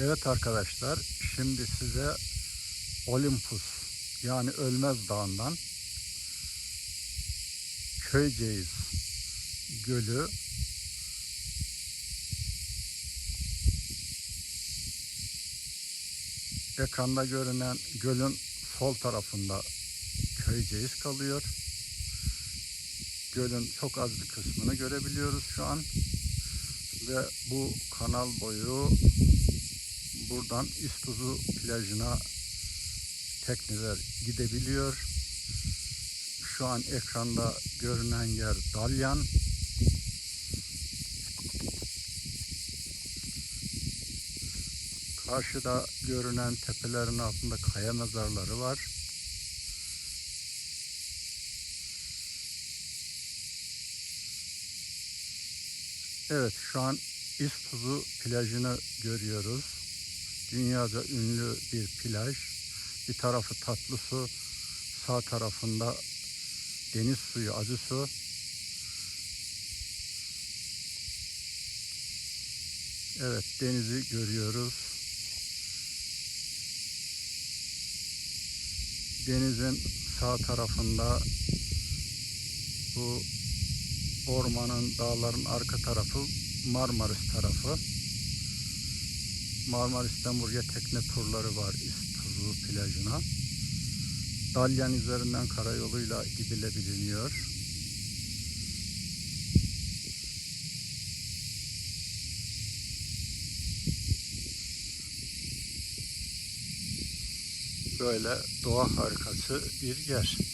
Evet arkadaşlar, şimdi size Olympus yani Ölmez Dağı'ndan Köyceğiz Gölü ekranda görünen gölün sol tarafında Köyceğiz kalıyor. Gölün çok az bir kısmını görebiliyoruz şu an. Ve bu kanal boyu buradan İstuzu plajına tekneler gidebiliyor. Şu an ekranda görünen yer Dalyan. Karşıda görünen tepelerin altında kaya mezarları var. Evet şu an İstuzu plajını görüyoruz. Dünyaca ünlü bir plaj. Bir tarafı tatlı su, sağ tarafında deniz suyu, acı su. Evet denizi görüyoruz. Denizin sağ tarafında bu ormanın, dağların arka tarafı Marmaris tarafı. Marmaris'ten buraya tekne turları var İstuzu plajına. Dalyan üzerinden karayoluyla gidilebiliyor. Böyle doğa harikası bir yer.